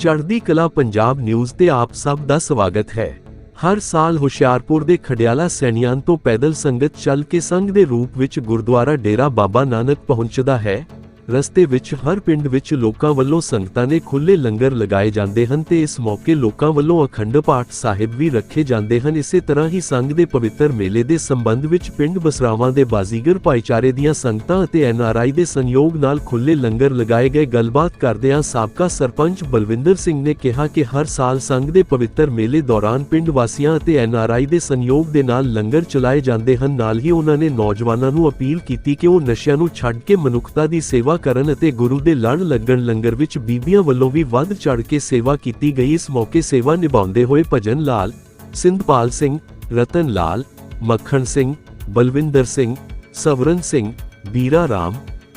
ਚੜ੍ਹਦੀ ਕਲਾ ਪੰਜਾਬ ਨਿਊਜ਼ ਤੇ ਆਪ ਸਭ ਦਾ ਸਵਾਗਤ ਹੈ। ਹਰ ਸਾਲ ਹੁਸ਼ਿਆਰਪੁਰ ਦੇ ਖਡਿਆਲਾ ਸੈਣੀਆਂ ਤੋਂ ਪੈਦਲ ਸੰਗਤ ਚੱਲ ਕੇ ਸੰਘ ਦੇ ਰੂਪ ਵਿੱਚ ਗੁਰਦੁਆਰਾ ਡੇਰਾ ਬਾਬਾ ਨਾਨਕ ਪਹੁੰਚਦਾ ਹੈ। ਰਸਤੇ ਵਿੱਚ ਹਰ ਪਿੰਡ ਵਿੱਚ ਲੋਕਾਂ ਵੱਲੋਂ ਸੰਗਤਾਂ ਨੇ ਖੁੱਲੇ ਲੰਗਰ ਲਗਾਏ ਜਾਂਦੇ ਹਨ ਤੇ ਇਸ ਮੌਕੇ ਲੋਕਾਂ ਵੱਲੋਂ ਅਖੰਡ ਪਾਠ ਸਾਹਿਬ ਵੀ ਰੱਖੇ ਜਾਂਦੇ ਹਨ। ਇਸੇ ਤਰ੍ਹਾਂ ਹੀ ਸੰਘ ਦੇ ਪਵਿੱਤਰ ਮੇਲੇ ਦੇ ਸੰਬੰਧ ਵਿੱਚ ਪਿੰਡ ਬਸਰਾਵਾਂ ਦੇ ਬਾਜ਼ੀਗਰ ਭਾਈਚਾਰੇ ਦੀਆਂ ਸੰਗਤਾਂ ਅਤੇ ਐਨਆਰਆਈ ਦੇ ਸੰਯੋਗ ਨਾਲ ਖੁੱਲੇ ਲੰਗਰ ਲਗਾਏ ਗਏ। ਗੱਲਬਾਤ ਕਰਦਿਆਂ ਸਾਬਕਾ ਸਰਪੰਚ ਬਲਵਿੰਦਰ ਸਿੰਘ ਨੇ ਕਿਹਾ ਕਿ ਹਰ ਸਾਲ ਸੰਘ ਦੇ ਪਵਿੱਤਰ ਮੇਲੇ ਦੌਰਾਨ ਪਿੰਡ ਵਾਸੀਆਂ ਅਤੇ ਐਨਆਰਆਈ ਦੇ ਸੰਯੋਗ ਦੇ ਨਾਲ ਲੰਗਰ ਚਲਾਏ ਜਾਂਦੇ ਹਨ। ਨਾਲ ਹੀ ਉਹਨਾਂ ਨੇ ਨੌਜਵਾਨਾਂ ਨੂੰ ਅਪੀਲ ਕੀਤੀ ਕਿ ਉਹ ਨਸ਼ਿਆਂ ਨੂੰ ਛੱਡ ਕੇ ਮਨੁੱਖਤਾ ਦੀ ਸੇਵਾ ਕਰਨ ਅਤੇ ਗੁਰੂ ਦੇ ਲੜ ਲੱਗਣ ਲੰਗਰ ਵਿੱਚ ਬੀਬੀਆਂ ਵੱਲੋਂ ਵੀ ਵੱਧ ਚੜ ਕੇ ਸੇਵਾ ਕੀਤੀ ਗਈ। ਇਸ ਮੌਕੇ ਸੇਵਾ ਨਿਭਾਉਂਦੇ ਹੋਏ ਭਜਨ ਲਾਲ, ਸਿੰਧਪਾਲ ਸਿੰਘ, ਰਤਨ ਲਾਲ, ਮੱਖਣ ਸਿੰਘ, ਬਲਵਿੰਦਰ ਸਿੰਘ, ਸਵਰਨ ਸਿੰਘ, ਬੀਰਾ ਰਾਮ,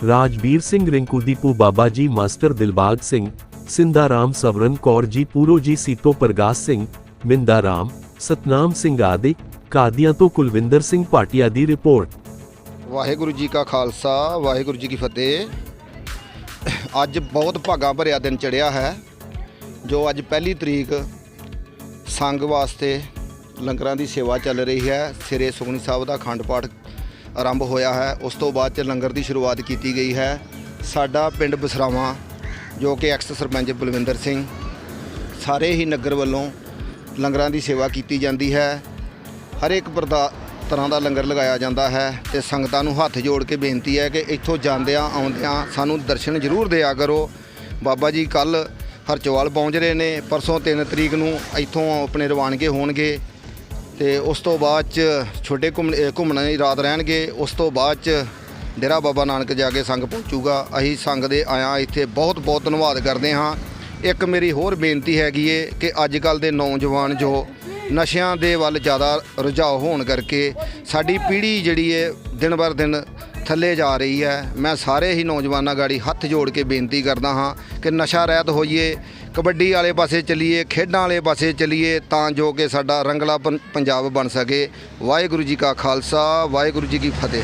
ਰਾਜਵੀਰ ਸਿੰਘ ਰਿੰਕੂ ਦੀਪੂ ਬਾਬਾ ਜੀ, ਮਾਸਟਰ ਦਿਲਬਾਗ ਸਿੰਘ ਸਿੰਦਾ ਰਾਮ, ਸਵਰਨ ਕੌਰ ਜੀ, ਪੂਰੋ ਜੀ, ਸੀਤੋ ਪ੍ਰਗਾਸ ਸਿੰਘ, ਮਿੰਦਾ ਰਾਮ, ਸਤਨਾਮ ਸਿੰਘ ਆਦਿ, ਕਾਦੀਆਂ ਤੋਂ ਕੁਲਵਿੰਦਰ ਸਿੰਘ ਭਾਟੀਆ ਦੀ ਰਿਪੋਰਟ। ਵਾਹਿਗੁਰੂ ਜੀ ਕਾ ਖਾਲਸਾ, ਵਾਹਿਗੁਰੂ ਜੀ ਕੀ ਫਤਿਹ। ਅੱਜ ਬਹੁਤ ਭਾਗਾ ਭਰਿਆ ਦਿਨ ਚੜਿਆ ਹੈ, ਜੋ ਅੱਜ ਪਹਿਲੀ ਤਰੀਕ ਸੰਘ ਵਾਸਤੇ ਲੰਗਰਾਂ ਦੀ ਸੇਵਾ ਚੱਲ ਰਹੀ ਹੈ। ਸਿਰੇ ਸੁਖਨੀ ਸਾਹਿਬ ਦਾ ਅਖੰਡ ਪਾਠ ਆਰੰਭ ਹੋਇਆ ਹੈ। ਉਸ ਤੋਂ ਬਾਅਦ ਚ ਲੰਗਰ ਦੀ ਸ਼ੁਰੂਆਤ ਕੀਤੀ ਗਈ ਹੈ। ਸਾਡਾ ਪਿੰਡ ਬਸਰਾਵਾਂ, ਜੋ ਕਿ ਐਕਸ ਸਰਪੰਚ ਬਲਵਿੰਦਰ ਸਿੰਘ, ਸਾਰੇ ਹੀ ਨਗਰ ਵੱਲੋਂ ਲੰਗਰਾਂ ਦੀ ਸੇਵਾ ਕੀਤੀ ਜਾਂਦੀ ਹੈ। ਹਰ ਇੱਕ ਪ੍ਰਦਾ ਤਰ੍ਹਾਂ ਦਾ ਲੰਗਰ ਲਗਾਇਆ ਜਾਂਦਾ ਹੈ ਤੇ ਸੰਗਤਾਂ ਨੂੰ ਹੱਥ ਜੋੜ ਕੇ ਬੇਨਤੀ ਹੈ ਕਿ ਇੱਥੋਂ ਜਾਂਦਿਆਂ, ਆਉਂਦਿਆਂ ਸਾਨੂੰ ਦਰਸ਼ਨ ਜ਼ਰੂਰ ਦਿਆ ਕਰੋ। ਬਾਬਾ ਜੀ ਕੱਲ ਹਰਚਵਾਲ ਪਹੁੰਚ ਰਹੇ ਨੇ, ਪਰਸੋਂ 3 ਤਰੀਕ ਨੂੰ ਇੱਥੋਂ ਆਪਣੇ ਰਵਾਨਗੇ ਹੋਣਗੇ ਤੇ ਉਸ ਤੋਂ ਬਾਅਦ ਚ ਛੋਟੇ ਘੁੰਮ ਘੁੰਮਣ ਦੀ ਰਾਤ ਰਹਿਣਗੇ, ਉਸ ਤੋਂ ਬਾਅਦ ਚ ਡੇਰਾ ਬਾਬਾ ਨਾਨਕ ਜਾ ਕੇ ਸੰਗ ਪਹੁੰਚੂਗਾ। ਅਸੀਂ ਸੰਗ ਦੇ ਆਇਆ ਇੱਥੇ ਬਹੁਤ ਬਹੁਤ ਧੰਨਵਾਦ ਕਰਦੇ ਹਾਂ। ਇੱਕ ਮੇਰੀ ਹੋਰ ਬੇਨਤੀ ਹੈਗੀ ਏ ਕਿ ਅੱਜ ਕੱਲ ਦੇ ਨੌਜਵਾਨ ਜੋ ਨਸ਼ਿਆਂ ਦੇ ਵੱਲ ਜ਼ਿਆਦਾ ਰੁਝਾਅ ਹੋਣ ਕਰਕੇ ਸਾਡੀ ਪੀੜ੍ਹੀ ਜਿਹੜੀ ਹੈ ਦਿਨ ਬਰ ਦਿਨ ਥੱਲੇ ਜਾ ਰਹੀ ਹੈ। ਮੈਂ ਸਾਰੇ ਹੀ ਨੌਜਵਾਨਾਂ ਗਾੜੀ ਹੱਥ ਜੋੜ ਕੇ ਬੇਨਤੀ ਕਰਦਾ ਹਾਂ ਕਿ ਨਸ਼ਾ ਰਹਿਤ ਹੋਈਏ, ਕਬੱਡੀ ਵਾਲੇ ਪਾਸੇ ਚੱਲੀਏ, ਖੇਡਾਂ ਵਾਲੇ ਪਾਸੇ ਚੱਲੀਏ ਤਾਂ ਜੋ ਕਿ ਸਾਡਾ ਰੰਗਲਾ ਪੰ- ਪੰਜਾਬ ਬਣ ਸਕੇ। ਵਾਹਿਗੁਰੂ ਜੀ ਕਾ ਖਾਲਸਾ, ਵਾਹਿਗੁਰੂ ਜੀ ਕੀ ਫਤਿਹ।